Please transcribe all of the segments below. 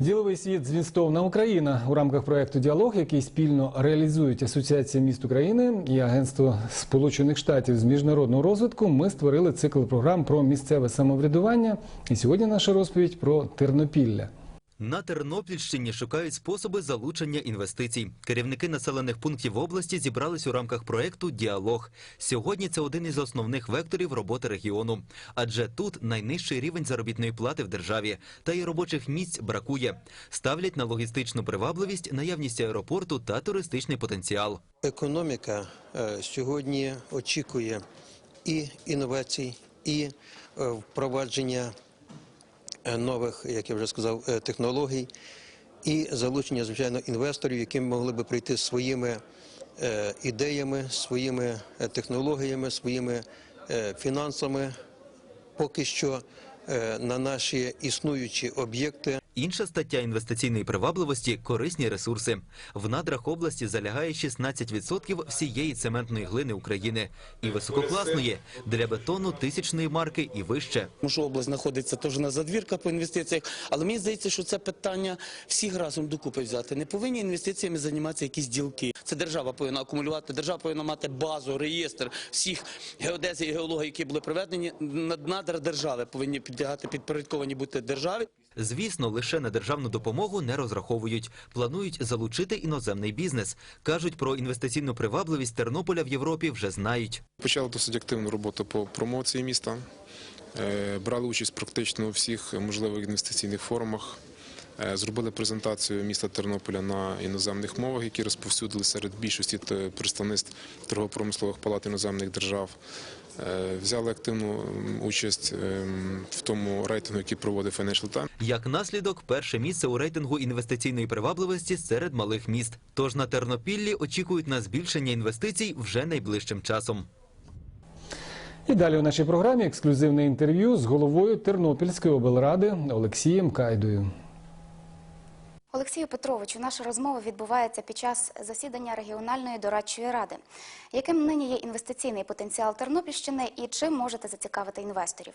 Діловий світ звістовна Україна у рамках проекту Діалог, який спільно реалізують Асоціація міст України і Агентство Сполучених Штатів з міжнародного розвитку. Ми створили цикл програм про місцеве самоврядування. І сьогодні наша розповідь про Тернопілля. На Тернопільщині шукають способи залучення інвестицій. Керівники населених пунктів області зібрались у рамках проекту Діалог. Сьогодні це один із основних векторів роботи регіону, адже тут найнижчий рівень заробітної плати в державі, та й робочих місць бракує. Ставлять на логістичну привабливість, наявність аеропорту та туристичний потенціал. Економіка е, сьогодні очікує і інновацій, і е, впровадження нових, як я вже сказав, е, технологій, і залучення, звичайно, інвесторів, які могли би прийти своїми е, ідеями, своїми е, технологіями, своїми е, фінансами. Поки що е, на наші існуючі об'єкти Інша стаття інвестиційної привабливості корисні ресурси. В надрах області залягає 16% всієї цементної глини України і висококласної для бетону тисячної марки і вище. Що область знаходиться теж на задвірках по інвестиціях. Але мені здається, що це питання всіх разом докупи взяти. Не повинні інвестиціями займатися якісь ділки. Це держава повинна акумулювати. Держава повинна мати базу, реєстр всіх геодезій і геологів, які були проведені. Над- Надра держави повинні підлягати підпорядковані бути державі. Звісно, лише на державну допомогу не розраховують. Планують залучити іноземний бізнес. Кажуть, про інвестиційну привабливість Тернополя в Європі вже знають. Почали досить активну роботу по промоції міста. Е, Брали участь практично у всіх можливих інвестиційних форумах. Е, Зробили презентацію міста Тернополя на іноземних мовах, які розповсюдили серед більшості представництв торгово-промислових палат іноземних держав. Е, Взяли активну участь ем, в тому рейтингу, який проводив Financial Times. Як наслідок, перше місце у рейтингу інвестиційної привабливості серед малих міст. Тож на Тернопіллі очікують на збільшення інвестицій вже найближчим часом. І далі у нашій програмі ексклюзивне інтерв'ю з головою Тернопільської облради Олексієм Кайдою. Олексію Петровичу, наша розмова відбувається під час засідання регіональної дорадчої ради. Яким нині є інвестиційний потенціал Тернопільщини і чим можете зацікавити інвесторів?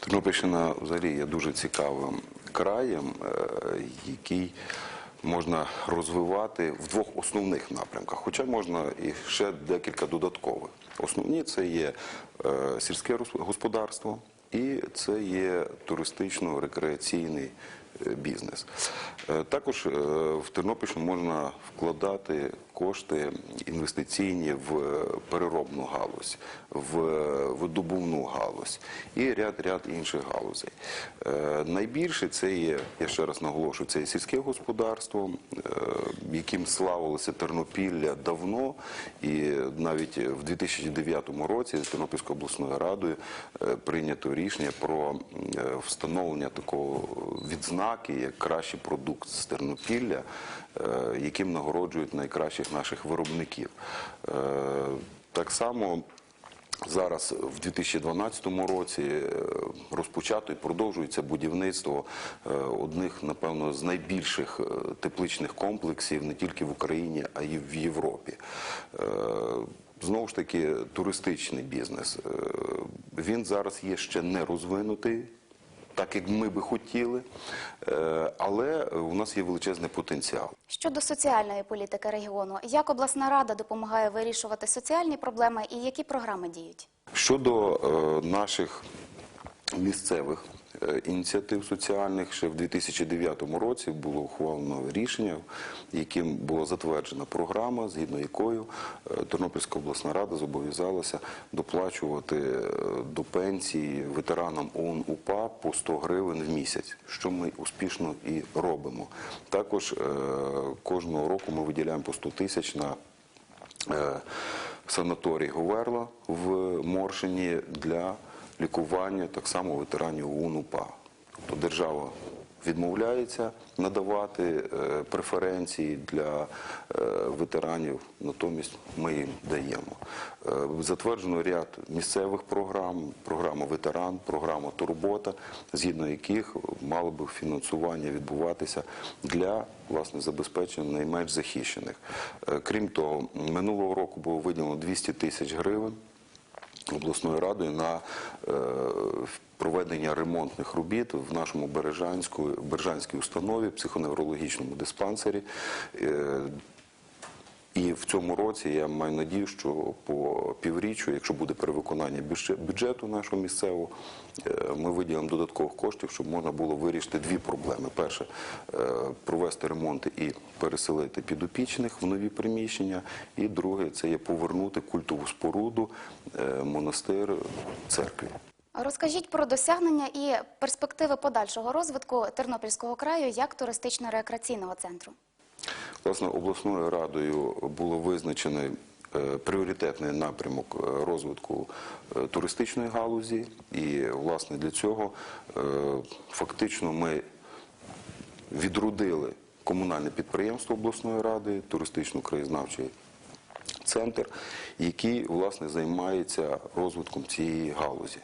Тернопільщина взагалі є дуже цікавим краєм, е, який можна розвивати в двох основних напрямках, хоча можна і ще декілька додаткових. Основні це є е, сільське господарство і це є туристично-рекреаційний бізнес. Е, Також е, в Тернопільщину можна вкладати кошти інвестиційні в переробну галузь, в видобувну галузь і ряд ряд інших галузей. Е, Найбільше це є, я ще раз наголошую, це є сільське господарство, яким славилося Тернопілля давно, і навіть в 2009 році Тернопільською обласною радою прийнято рішення про встановлення такого відзнаки, як кращий продукт з Тернопілля, е, яким нагороджують найкращих наших виробників. Е, Так само Зараз в 2012 році е, розпочато і продовжується будівництво одних, напевно, з найбільших тепличних комплексів не тільки в Україні, а й в Європі. Знову ж таки, туристичний бізнес. Він зараз є ще не розвинутий. Так як ми би хотіли, Е, але у нас є величезний потенціал. Щодо соціальної політики регіону, як обласна рада допомагає вирішувати соціальні проблеми і які програми діють? Щодо е, наших місцевих ініціатив соціальних, ще в 2009 році було ухвалено рішення, яким була затверджена програма, згідно якою е, Тернопільська обласна рада зобов'язалася доплачувати е, до пенсії ветеранам ООН УПА по 100 гривень в місяць, що ми успішно і робимо. Також е, кожного року ми виділяємо по 100 тисяч на е, санаторій Говерла в Моршині для лікування так само ветеранів УНУПА. Тобто держава відмовляється надавати е, преференції для е, ветеранів, натомість ми їм даємо. Е, Затверджено ряд місцевих програм, програма ветеран, програма турбота, згідно яких мало би фінансування відбуватися для власне забезпечення найменш захищених. Крім того, минулого року було виділено 200 тисяч гривень обласною радою на е, проведення ремонтних робіт в нашому Бережанській установі, психоневрологічному диспансері. І в цьому році я маю надію, що по півріччю, якщо буде перевиконання бюджет- бюджету нашого місцевого, е, ми виділимо додаткових коштів, щоб можна було вирішити дві проблеми. Перше е, провести ремонти і переселити підопічних в нові приміщення. І друге це є повернути культову споруду, е, монастир церкві. Розкажіть про досягнення і перспективи подальшого розвитку Тернопільського краю як туристично-рекреаційного центру. Власне, обласною радою було визначено е, пріоритетний напрямок е, розвитку е, туристичної галузі, і власне для цього фактично ми відродили комунальне підприємство обласної ради, туристично-краєзнавчий центр, який власне займається розвитком цієї галузі.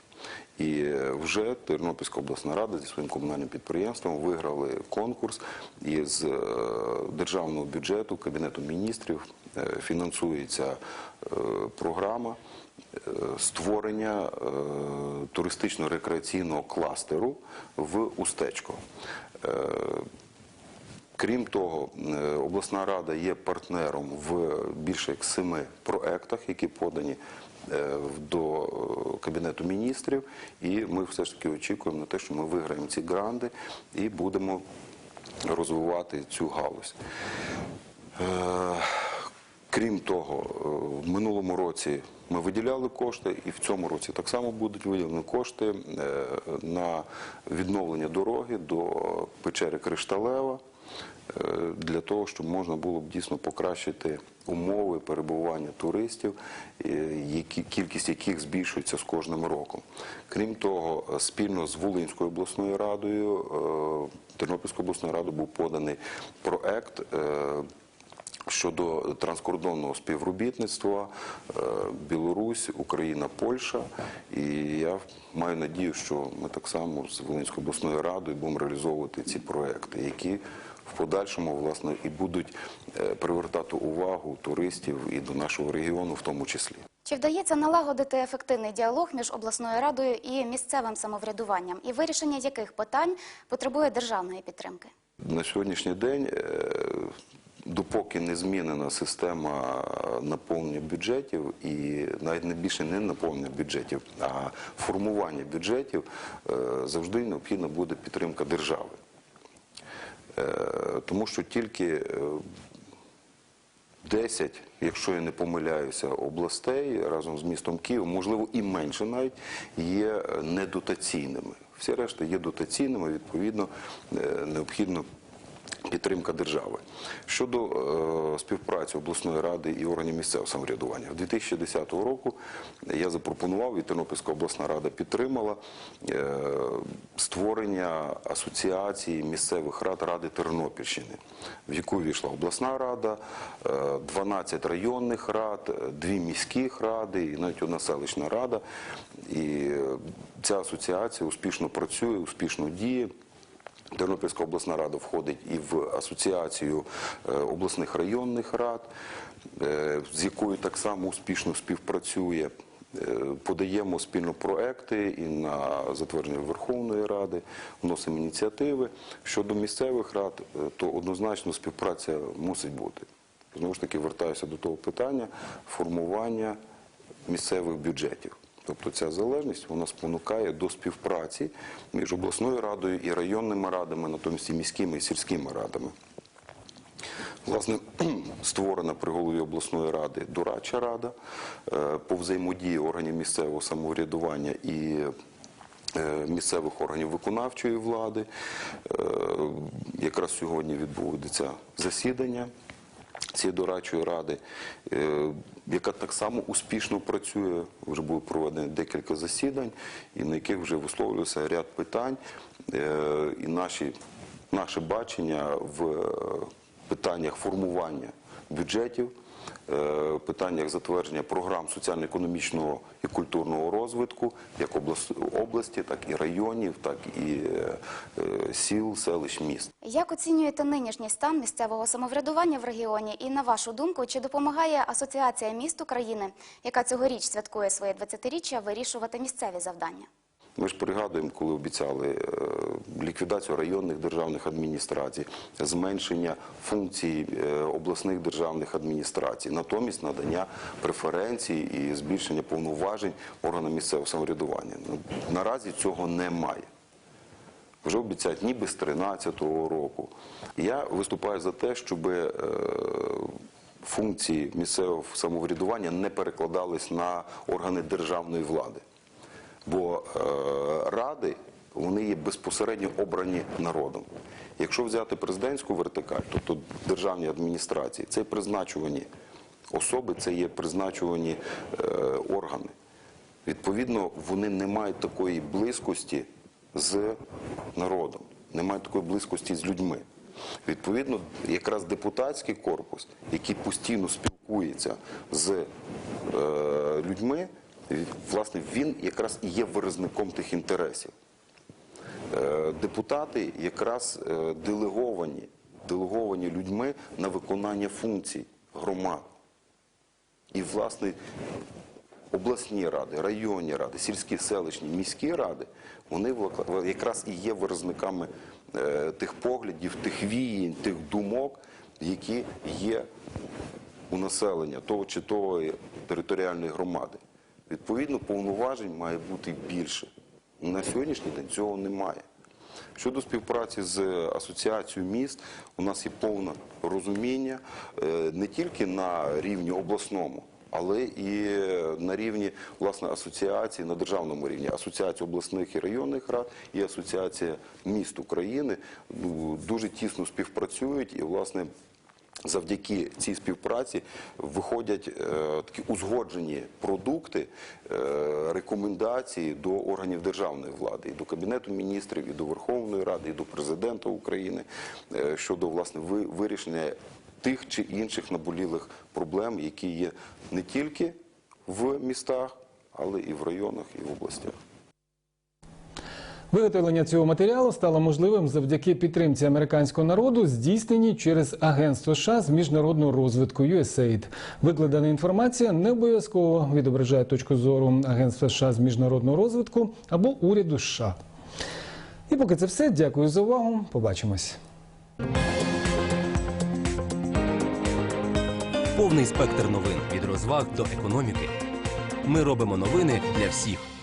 І е, вже Тернопільська обласна рада зі своїм комунальним підприємством виграли конкурс і з е, державного бюджету Кабінету міністрів е, фінансується програма створення туристично-рекреаційного кластеру в Устечко. Крім того, е, обласна рада є партнером в більше як семи проектах, які подані е, до е, Кабінету міністрів, і ми все ж таки очікуємо на те, що ми виграємо ці гранди і будемо розвивати цю галузь. Крім того, в минулому році ми виділяли кошти, і в цьому році так само будуть виділені кошти на відновлення дороги до печери Кришталева для того, щоб можна було б дійсно покращити умови перебування туристів, е, кількість яких збільшується з кожним роком. Крім того, е, спільно з Волинською обласною радою, е, Тернопільською обласною радою був поданий проект. Щодо транскордонного співробітництва е, Білорусь, Україна, Польща. І я маю надію, що ми так само з Волинською обласною радою будемо реалізовувати ці проекти, які в подальшому власне і будуть е, привертати увагу туристів і до нашого регіону, в тому числі. Чи вдається налагодити ефективний діалог між обласною радою і місцевим самоврядуванням, і вирішення яких питань потребує державної підтримки? На сьогоднішній день, е, допоки не змінена система наповнення бюджетів, і навіть не більше не наповнення бюджетів, а формування бюджетів, е, завжди необхідна буде підтримка держави. Е, Тому що тільки е, 10, якщо я не помиляюся, областей разом з містом Київ, можливо і менше навіть, є е, недотаційними. Всі решта є дотаційними, відповідно, е, необхідно підтримка держави. Щодо е, співпраці обласної ради і органів місцевого самоврядування, 2010 року я запропонував, і Тернопільська обласна рада підтримала е, створення асоціації місцевих рад Ради Тернопільщини, в яку війшла обласна рада, е, 12 районних рад, е, дві міських ради і навіть одна селищна рада. І е, ця асоціація успішно працює, успішно діє. Тернопільська обласна рада входить і в асоціацію е, обласних районних рад, е, з якою так само успішно співпрацює. Е, Подаємо спільно проекти і на затвердження Верховної Ради, вносимо ініціативи. Щодо місцевих рад, то однозначно співпраця мусить бути. Знову ж таки, вертаюся до того питання формування місцевих бюджетів. Тобто ця залежність вона спонукає до співпраці між обласною радою і районними радами, натомість і міськими і сільськими радами. Власне, створена при голові обласної ради дорадча рада е, по взаємодії органів місцевого самоврядування і е, місцевих органів виконавчої влади. Е, Якраз сьогодні відбудеться засідання цієї дорадчої ради, е, яка так само успішно працює. Вже було проведено декілька засідань, і на яких вже висловлювався ряд питань. Е, І наші, наше бачення в е, питаннях формування бюджетів питаннях затвердження програм соціально-економічного і культурного розвитку як облас- області, так і районів, так і е, е, сіл, селищ, міст. Як оцінюєте нинішній стан місцевого самоврядування в регіоні? І на вашу думку, чи допомагає Асоціація міст України, яка цьогоріч святкує своє 20-річчя, вирішувати місцеві завдання? Ми ж пригадуємо, коли обіцяли е, ліквідацію районних державних адміністрацій, зменшення функцій е, обласних державних адміністрацій, натомість надання преференцій і збільшення повноважень органам місцевого самоврядування. Ну, Наразі цього немає. Вже обіцяють ніби з 13-го року. Я виступаю за те, щоб е, функції місцевого самоврядування не перекладались на органи державної влади. Бо е, ради вони є безпосередньо обрані народом. Якщо взяти президентську вертикаль, тобто державні адміністрації, це призначувані особи, це є призначувані е, органи. Відповідно, вони не мають такої близькості з народом, не мають такої близькості з людьми. Відповідно, якраз депутатський корпус, який постійно спілкується з е, людьми, власне, він якраз і є виразником тих інтересів. Е, Депутати якраз е, делеговані, делеговані людьми на виконання функцій громад. І, власне, обласні ради, районні ради, сільські, селищні, міські ради, вони якраз і є виразниками е, тих поглядів, тих віянь, тих думок, які є у населення того чи тої територіальної громади. Відповідно, повноважень має бути більше. На сьогоднішній день цього немає. Щодо співпраці з асоціацією міст, у нас є повне розуміння е, не тільки на рівні обласному, але і на рівні власне асоціації на державному рівні, асоціація обласних і районних рад і асоціація міст України ну, дуже тісно співпрацюють і власне. Завдяки цій співпраці виходять е, такі узгоджені продукти, е, рекомендації до органів державної влади, і до Кабінету міністрів, і до Верховної Ради, і до президента України е, щодо вирішення тих чи інших наболілих проблем, які є не тільки в містах, але і в районах, і в областях. Виготовлення цього матеріалу стало можливим завдяки підтримці американського народу, здійсненій через Агентство США з міжнародного розвитку USAID. Викладена інформація не обов'язково відображає точку зору Агентства США з міжнародного розвитку або уряду США. І поки це все. Дякую за увагу. Побачимось. Повний спектр новин від розваг до економіки. Ми робимо новини для всіх.